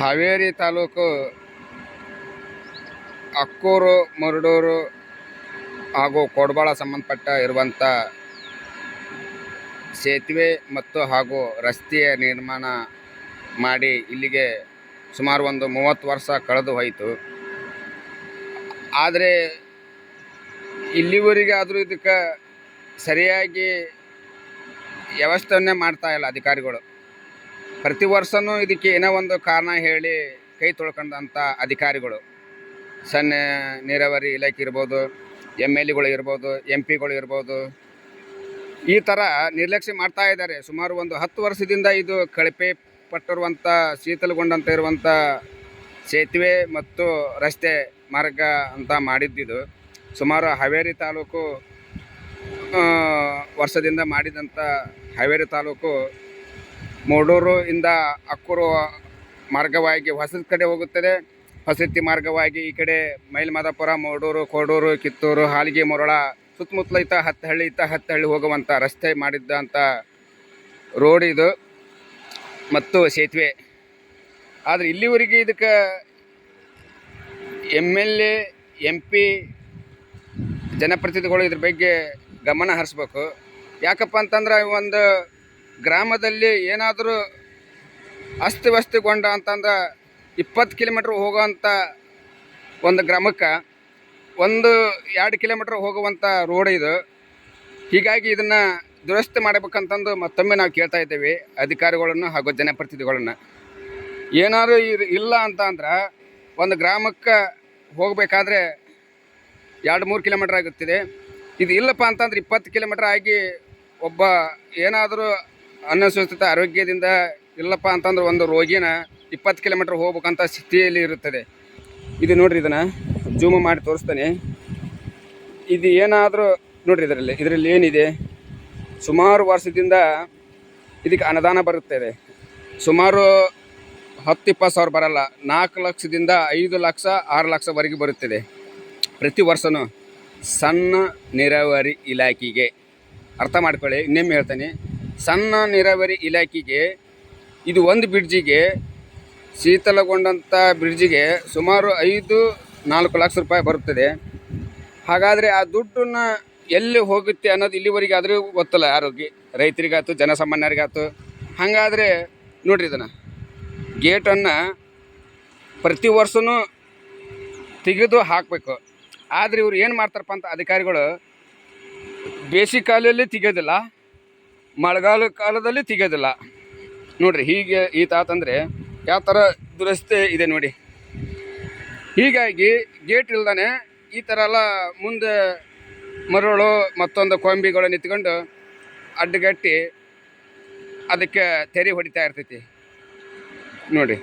ಹಾವೇರಿ ತಾಲೂಕು ಅಕ್ಕೂರು, ಮುರುಡೂರು ಹಾಗೂ ಕೋಡ್ಬಾಳ ಸಂಬಂಧಪಟ್ಟ ಇರುವಂಥ ಸೇತುವೆ ಮತ್ತು ಹಾಗೂ ರಸ್ತೆಯ ನಿರ್ಮಾಣ ಮಾಡಿ ಇಲ್ಲಿಗೆ ಸುಮಾರು ಒಂದು ಮೂವತ್ತು ವರ್ಷ ಕಳೆದು ಹೋಯಿತು. ಆದರೆ ಇಲ್ಲಿವರೆಗೆ ಆದರೂ ಇದಕ್ಕೆ ಸರಿಯಾಗಿ ವ್ಯವಸ್ಥೆಯನ್ನೇ ಮಾಡ್ತಾ ಇಲ್ಲ ಅಧಿಕಾರಿಗಳು. ಪ್ರತಿ ವರ್ಷವೂ ಇದಕ್ಕೆ ಏನೋ ಒಂದು ಕಾರಣ ಹೇಳಿ ಕೈ ತೊಳ್ಕೊಂಡಂಥ ಅಧಿಕಾರಿಗಳು. ಸಣ್ಣ ನೀರಾವರಿ ಇಲಾಖೆ ಇರ್ಬೋದು ಎಂ ಎಲ್ ಎಗಳು ಇರ್ಬೋದು, ಎಂ ಪಿಗಳು ಇರ್ಬೋದು, ಈ ಥರ ನಿರ್ಲಕ್ಷ್ಯ ಮಾಡ್ತಾ ಇದ್ದಾರೆ. ಸುಮಾರು ಒಂದು ಹತ್ತು ವರ್ಷದಿಂದ ಇದು ಕಳಪೆ ಪಟ್ಟಿರುವಂಥ ಶೀತಲಗೊಂಡಂತ ಇರುವಂಥ ಸೇತುವೆ ಮತ್ತು ರಸ್ತೆ ಮಾರ್ಗ ಅಂತ ಮಾಡಿದ್ದಿದು. ಸುಮಾರು ಹಾವೇರಿ ತಾಲೂಕು ವರ್ಷದಿಂದ ಮಾಡಿದಂಥ ಹಾವೇರಿ ತಾಲೂಕು ಮೂಡೂರು ಇಂದ ಅಕ್ಕೂರು ಮಾರ್ಗವಾಗಿ ಹೊಸದ ಕಡೆ ಹೋಗುತ್ತದೆ. ಹೊಸತಿ ಮಾರ್ಗವಾಗಿ ಈ ಕಡೆ ಮೈಲ್ಮಾದಾಪುರ, ಮೂಡೂರು, ಕೋಡೂರು, ಕಿತ್ತೂರು, ಹಾಲಿಗೆ, ಮೊರಳ ಸುತ್ತಮುತ್ತಲ ಇತ್ತ ಹತ್ತು ಹಳ್ಳಿ ಇತ್ತ ಹತ್ತು ಹಳ್ಳಿ ಹೋಗುವಂಥ ರಸ್ತೆ ಮಾಡಿದ್ದಂಥ ರೋಡ್ ಇದು ಮತ್ತು ಸೇತುವೆ. ಆದರೆ ಇಲ್ಲಿವರೆಗೆ ಇದಕ್ಕೆ M L A, M P ಜನಪ್ರತಿನಿಧಿಗಳು ಇದ್ರ ಬಗ್ಗೆ ಗಮನ ಹರಿಸ್ಬೇಕು. ಯಾಕಪ್ಪ ಅಂತಂದ್ರೆ ಒಂದು ಗ್ರಾಮದಲ್ಲಿ ಏನಾದರೂ ಅಸ್ತವ್ಯಸ್ತಗೊಂಡ ಅಂತಂದ್ರೆ ಇಪ್ಪತ್ತು ಕಿಲೋಮೀಟ್ರ್ ಹೋಗೋವಂಥ ಒಂದು ಗ್ರಾಮಕ್ಕೆ ಒಂದು ಎರಡು ಕಿಲೋಮೀಟ್ರ್ ಹೋಗುವಂಥ ರೋಡ್ ಇದು. ಹೀಗಾಗಿ ಇದನ್ನು ದುರಸ್ತಿ ಮಾಡಬೇಕಂತಂದು ಮತ್ತೊಮ್ಮೆ ನಾವು ಕೇಳ್ತಾ ಇದ್ದೇವೆ ಅಧಿಕಾರಿಗಳನ್ನು ಹಾಗೂ ಜನಪ್ರತಿನಿಧಿಗಳನ್ನು. ಏನಾದರೂ ಇಲ್ಲ ಅಂತ ಅಂದ್ರೆ ಒಂದು ಗ್ರಾಮಕ್ಕೆ ಹೋಗಬೇಕಾದ್ರೆ ಎರಡು ಮೂರು ಕಿಲೋಮೀಟ್ರ್ ಆಗುತ್ತಿದೆ. ಇದು ಇಲ್ಲಪ್ಪ ಅಂತಂದ್ರೆ ಇಪ್ಪತ್ತು ಕಿಲೋಮೀಟ್ರ್ ಆಗಿ ಒಬ್ಬ ಏನಾದರೂ ಅನಸುಸ್ಥಿತ ಆರೋಗ್ಯದಿಂದ ಇಲ್ಲಪ್ಪ ಅಂತಂದ್ರೆ ಒಂದು ರೋಗಿನ ಇಪ್ಪತ್ತು ಕಿಲೋಮೀಟ್ರ್ ಹೋಗ್ಬೇಕಂತ ಸ್ಥಿತಿಯಲ್ಲಿ ಇರುತ್ತದೆ. ಇದು ನೋಡ್ರಿ ಇದನ್ನು, ಜೂಮ್ ಮಾಡಿ ತೋರಿಸ್ತೇನೆ. ಇದು ಏನಾದರೂ ನೋಡ್ರಿ ಇದರಲ್ಲಿ ಇದರಲ್ಲಿ ಏನಿದೆ? ಸುಮಾರು ವರ್ಷದಿಂದ ಇದಕ್ಕೆ ಅನುದಾನ ಬರುತ್ತದೆ ಸುಮಾರು ಹತ್ತು ಇಪ್ಪತ್ತು ಸಾವಿರ ಬರಲ್ಲ, ನಾಲ್ಕು ಲಕ್ಷದಿಂದ ಐದು ಲಕ್ಷ, ಆರು ಲಕ್ಷವರೆಗೆ ಬರುತ್ತದೆ. ಪ್ರತಿ ವರ್ಷವೂ ಸಣ್ಣ ನೀರಾವರಿ ಇಲಾಖೆಗೆ. ಅರ್ಥ ಮಾಡ್ಕೊಳ್ಳಿ ಇನ್ನೊಮ್ಮೆ ಹೇಳ್ತಾನೆ? ಸಣ್ಣ ನೀರಾವರಿ ಇಲಾಖೆಗೆ, ಇದು ಒಂದು ಬ್ರಿಡ್ಜಿಗೆ ಶೀತಲಗೊಂಡಂಥ ಬ್ರಿಡ್ಜಿಗೆ ಸುಮಾರು ಐದು, ನಾಲ್ಕು ಲಕ್ಷ ರೂಪಾಯಿ ಬರುತ್ತದೆ. ಹಾಗಾದರೆ ಆ ದುಡ್ಡನ್ನು ಎಲ್ಲಿ ಹೋಗುತ್ತೆ ಅನ್ನೋದು ಇಲ್ಲಿವರೆಗೆ ಆದರೂ ಗೊತ್ತಲ್ಲ ಆರೋಗ್ಯ, ರೈತರಿಗಾಯ್ತು, ಜನಸಾಮಾನ್ಯರಿಗಾಯ್ತು. ಹಾಗಾದರೆ ನೋಡ್ರಿ ಇದನ್ನು. ಗೇಟನ್ನು ಪ್ರತಿ ವರ್ಷವೂ ತೆಗೆದು ಹಾಕಬೇಕು. ಆದರೆ ಇವ್ರು ಏನು ಮಾಡ್ತಾರಪ್ಪ ಅಂತ ಅಧಿಕಾರಿಗಳು, ಬೇಸಿಗೆ ಕಾಲದಲ್ಲಿ ತೆಗೆಯೋದಿಲ್ಲ ಮಳೆಗಾಲ ಕಾಲದಲ್ಲಿ ತೆಗೆಯೋದಿಲ್ಲ ನೋಡಿರಿ ಹೀಗೆ ಈ ತಾತಂದರೆ ಯಾವ ಥರ ದುರಸ್ತಿ ಇದೆ ನೋಡಿ. ಹೀಗಾಗಿ ಗೇಟ್ ಇಲ್ದಾನೆ ಈ ಥರ ಎಲ್ಲ ಮುಂದೆ ಮರಳು ಮತ್ತೊಂದು ಕೊಂಬಿಗಳು ನಿಂತ್ಕೊಂಡು ಅಡ್ಡಗಟ್ಟಿ ಅದಕ್ಕೆ ತೆರೆ ಹೊಡಿತಾ ಇರ್ತೈತಿ. ನೋಡಿ.